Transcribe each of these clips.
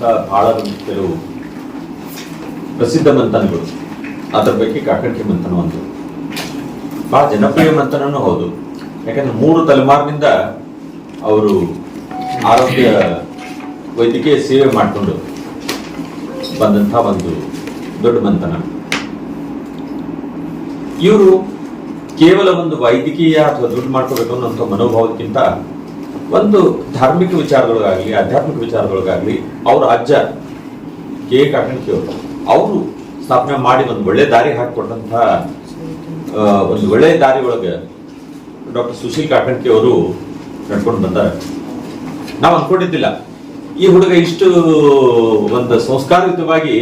ಇರುವಂತ ಬಹಳ ಕೆಲವು ಪ್ರಸಿದ್ಧ ಮಂಥನಗಳು. ಅದರ ಬಗ್ಗೆ ಕಾಕಂಠಿ ಮಂಥನ ಒಂದು. ಬಹಳ ಜನಪ್ರಿಯ ಮಂಥನೂ ಹೌದು. ಯಾಕಂದ್ರೆ ಮೂರು ತಲೆಮಾರಿನಿಂದ ಅವರು ಆರೋಗ್ಯ ವೈದ್ಯಕೀಯ ಸೇವೆ ಮಾಡಿಕೊಂಡು ಬಂದಂಥ ಒಂದು ದೊಡ್ಡ ಮಂಥನ. ಇವರು ಕೇವಲ ಒಂದು ವೈದ್ಯಕೀಯ ಅಥವಾ ದುಡ್ಡು ಮಾಡ್ಕೋಬೇಕು ಅನ್ನೋಂಥ ಮನೋಭಾವಕ್ಕಿಂತ ಒಂದು ಧಾರ್ಮಿಕ ವಿಚಾರದೊಳಗಾಗಲಿ ಆಧ್ಯಾತ್ಮಿಕ ವಿಚಾರಗಳಿಗಾಗಲಿ ಅವ್ರ ಅಜ್ಜ ಕೆ ಕಾಕಣಿಕೆ ಅವರು ಅವರು ಸ್ಥಾಪನೆ ಮಾಡಿ ಒಂದು ಒಳ್ಳೆ ದಾರಿ ಹಾಕಿಕೊಟ್ಟಂಥ ಆ, ಒಂದು ಒಳ್ಳೆ ದಾರಿ ಒಳಗೆ ಡಾಕ್ಟರ್ ಸುಶೀಲ್ ಕಾಕಣಿಕೆ ಅವರು ನಡ್ಕೊಂಡು ಬಂದಾರೆ. ನಾವು ಅನ್ಕೊಂಡಿದ್ದಿಲ್ಲ. ಈ ಹುಡುಗ ಇಷ್ಟು ಒಂದು ಸಂಸ್ಕಾರಯುತವಾಗಿ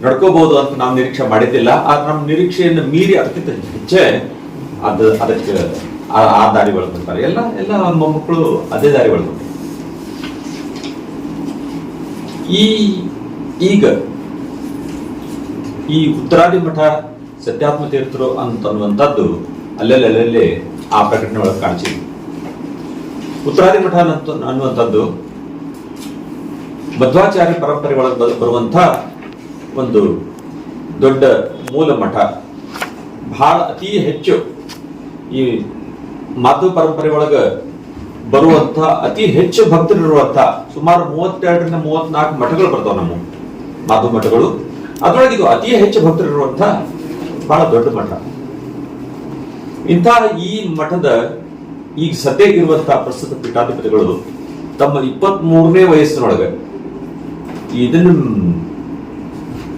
ನಡ್ಕೋಬಹುದು ಅಂತ ನಾವು ನಿರೀಕ್ಷೆ ಮಾಡಿದ್ದಿಲ್ಲ. ಆದ್ರೆ ನಮ್ಮ ನಿರೀಕ್ಷೆಯನ್ನು ಮೀರಿ ಅದಕ್ಕಿಂತ ಹೆಚ್ಚೆ ಅದು ಅದಕ್ಕೆ ಆ- ದಾರಿ ಬರ್ತಾರೆ ಎಲ್ಲ ಎಲ್ಲ ಮೊಮ್ಮಕ್ಕಳು ಅದೇ ದಾರಿ ಬರ್ತಾರೆ ಈ, ಈಗ ಈ ಉತ್ತರಾದಿ ಮಠ ಸತ್ಯಾತ್ಮ ತೀರ್ಥರು ಅಂತನ್ನುವಂಥದ್ದು ಅಲ್ಲೆಲ್ಲ, ಅಲ್ಲೆಲ್ಲೇ ಆ ಪ್ರಕಟಣೆ ಒಳಗೆ ಕಾಣಿಸಿದೆ. ಉತ್ತರಾದಿ ಮಠ ಅಂತ ಅನ್ನುವಂಥದ್ದು ಮಧ್ವಾಚಾರ್ಯ ಪರಂಪರೆ ಒಳಗೆ ಬರುವಂಥ ಒಂದು ದೊಡ್ಡ ಮೂಲ ಮಠ. ಬಹಳ ಅತಿ ಹೆಚ್ಚು ಈ ಮಾಧವ ಪರಂಪರೆ ಒಳಗ ಬರುವಂತ ಅತಿ ಹೆಚ್ಚು ಭಕ್ತರಿರುವಂತ ಸುಮಾರು ಮೂವತ್ತೆರಡರಿಂದ ಮೂವತ್ನಾಲ್ಕು ಮಠಗಳು ಬರ್ತಾವ ನಮ್ಮ ಮಾಧವ ಮಠಗಳು. ಅದರೊಳಗೆ ಇದು ಅತಿ ಹೆಚ್ಚು ಭಕ್ತರಿರುವಂತ ಬಹಳ ದೊಡ್ಡ ಮಠ. ಇಂತಹ ಈ ಮಠದ ಈಗ ಸದ್ಯಕ್ಕಿರುವಂತಹ ಪ್ರಸ್ತುತ ಪೀಠಾಧಿಪತಿಗಳು ತಮ್ಮ ಇಪ್ಪತ್ತ್ ಮೂರನೇ ವಯಸ್ಸಿನೊಳಗೆ ಇದನ್ನು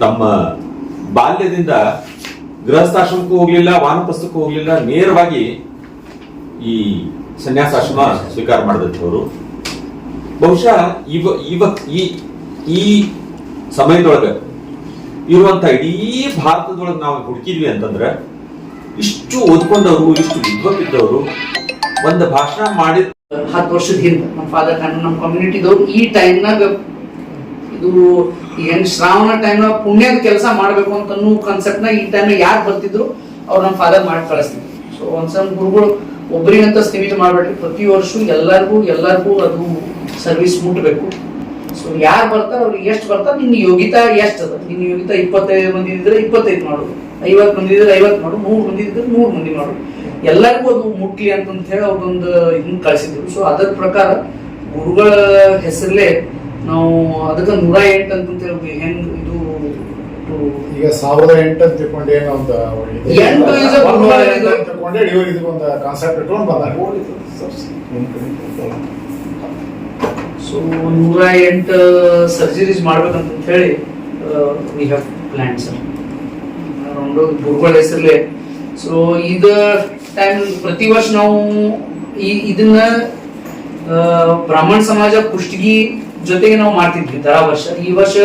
ತಮ್ಮ ಬಾಲ್ಯದಿಂದ ಗೃಹಸ್ಥಾಶ್ರಮಕ್ಕೂ ಹೋಗ್ಲಿಲ್ಲ, ವಾನಪ್ರಸ್ಥಕ್ಕೂ ಹೋಗ್ಲಿಲ್ಲ, ನೇರವಾಗಿ ಈ ಸನ್ಯಾಸಾಶ್ರಮ ಸ್ವೀಕಾರ ಮಾಡಿದಂಥವ್ರು. ಬಹುಶಃ ಇವ ಇವ, ಈ ಈ ಸಮಯದೊಳಗೆ ಇರುವಂತ ಇಡೀ ಭಾರತದೊಳಗೆ ನಾವು ಹುಡುಕಿದ್ವಿ ಅಂತಂದ್ರೆ, ಇಷ್ಟು ಓದ್ಕೊಂಡವರು, ಇಷ್ಟು ವಿದ್ವತ್ತಿದ್ದವರು ಒಂದು ಭಾಷಣ ಮಾಡಿದ ಹತ್ತು ವರ್ಷದ ಹಿಂದೆ, ನಮ್ಮ ಫಾದರ್ ಕಣ್ಣು ನಮ್ಮ ಕಮ್ಯುನಿಟಿದವ್ರು ಈ ಟೈಮ್ನಾಗ ಇದು ಏನ್ ಶ್ರಾವಣ ಟೈಮ್ನಾಗ ಪುಣ್ಯದ ಕೆಲಸ ಮಾಡ್ಬೇಕು ಅಂತ ಅನ್ನೋ ಈ ಟೈಮ್ನಾಗ ಯಾರು ಬರ್ತಿದ್ರು, ಅವ್ರು ನಮ್ಮ ಫಾದರ್ ಮಾಡಿ ಕಳಿಸ್ತಿದ್ರು. ಸೊ ಒಂದ್ಸಲ ಗುರುಗಳು ಒಬ್ಬರಿಗಂತ ಸ್ಥಿಮಿತ ಮಾಡಬೇಡ್ರಿ. ಪ್ರತಿ ವರ್ಷ ಎಲ್ಲರಿಗೂ ಎಲ್ಲರಿಗೂ ಅದು ಸರ್ವಿಸ್ ಮುಟ್ಟಬೇಕು ಸೊ ಯಾರು ಬರ್ತಾರೆ ಅವ್ರಿಗೆ ಎಷ್ಟು ಬರ್ತಾರೆ ನಿನ್ನ ಯೋಗಿತಾ ಎಷ್ಟು ಅದ? ನಿನ್ನ ಯೋಗಿತಾ ಇಪ್ಪತ್ತೈದು ಮಂದಿ ಇದ್ರೆ ಇಪ್ಪತ್ತೈದು ಮಾಡು. ಐವತ್ತು ಮಂದಿ ಇದ್ರೆ ಐವತ್ತು ಮಾಡು. ನೂರು ಮಂದಿ ಇದ್ರೆ ನೂರು ಮಂದಿ ಮಾಡು. ಎಲ್ಲರಿಗೂ ಅದು ಮುಟ್ಲಿ ಅಂತಂತ ಹೇಳಿ ಅವ್ರದೊಂದು ಇದನ್ನ ಕಳಿಸಿದ್ರು. ಸೊ ಅದರ ಪ್ರಕಾರ ಗುರುಗಳ ಹೆಸರಲ್ಲೇ ನಾವು ಅದಕ್ಕೆ ನೂರ ಎಂಟು ಅಂತಂತ ಹೇಳಿ ಹೆಂಗ್ ಈಗ ಸಾವಿರದ ಎಂಟು ಅಂತ ತಿಳ್ಕೊಂಡು ಏನೋ ಒಂದು ಇದೆ. ಎಂಟು is a. ಎಂಟು ಅಂತ ತಿಳ್ಕೊಂಡೆ ಇವಾಗ ಇದಕ್ಕೊಂದು ಕಾನ್ಸೆಪ್ಟ್ ಇಟ್ಕೊಂಡು ಬಂದಾಗ ಸೊ ನೂರ ಎಂಟು ಸರ್ಜರೀಸ್ ಮಾಡ್ಬೇಕಂತ ಹೇಳಿ we have plan sir around ಗುರುಗಳ ಹೆಸರಲ್ಲೇ ಸೊ ಇದ ಟೈಮ್ ಪ್ರತಿ ವರ್ಷ ನಾವು ಈ ಇದನ್ನ ಆ, ಬ್ರಾಹ್ಮಣ ಸಮಾಜ ಕುಷ್ಟಗಿ ಜೊತೆಗೆ ನಾವು ಮಾಡ್ತಿದ್ವಿ ತರ ವರ್ಷ ಈ ವರ್ಷ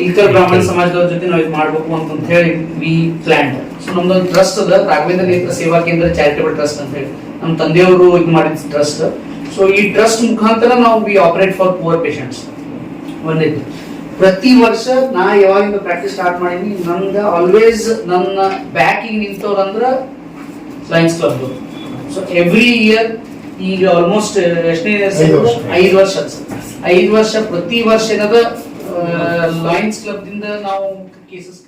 ಇಲ್ಕಲ್ ಬ್ರಾಹ್ಮಣ ಸಮಾಜದವ್ರ ಜೊತೆ ನಾವು ಇದು ಮಾಡ್ಬೇಕು ಅಂತ ಹೇಳಿ ವಿ ಪ್ಲಾನ್ ಸೊ ನಮ್ದೊಂದು ಟ್ರಸ್ಟ್ ಅದ. ರಾಘವೇಂದ್ರ ನೇತ್ರ ಸೇವಾ ಕೇಂದ್ರ ಚಾರಿಟೇಬಲ್ ಟ್ರಸ್ಟ್ ಅಂತ ಹೇಳಿ. ನಮ್ಮ ತಂದೆಯವರು ಇದು ಮಾಡಿದ ಟ್ರಸ್ಟ್ ಸೊ ಈ ಟ್ರಸ್ಟ್ ಮುಖಾಂತರ ನಾವು we operate for poor patients ಒಂದಿದ್ದು ಪ್ರತಿ ವರ್ಷ ನಾ ಯಾವಾಗಿಂದ ಪ್ರಾಕ್ಟೀಸ್ ಸ್ಟಾರ್ಟ್ ಮಾಡೀನಿ ನಂದ ಆಲ್ವೇಸ್ ನನ್ನ ಬ್ಯಾಕಿಗೆ ನಿಂತವ್ರಂದ್ರ lions club so every year ಈಗ ಆಲ್ಮೋಸ್ಟ್ ಎಷ್ಟನೇ ಐದು ವರ್ಷ. ಐದು ವರ್ಷ ಪ್ರತಿ ವರ್ಷ ಏನದ? ಲಯನ್ಸ್ ಕ್ಲಬ್ ದಿಂದ ನಾವು ಕೇಸಸ್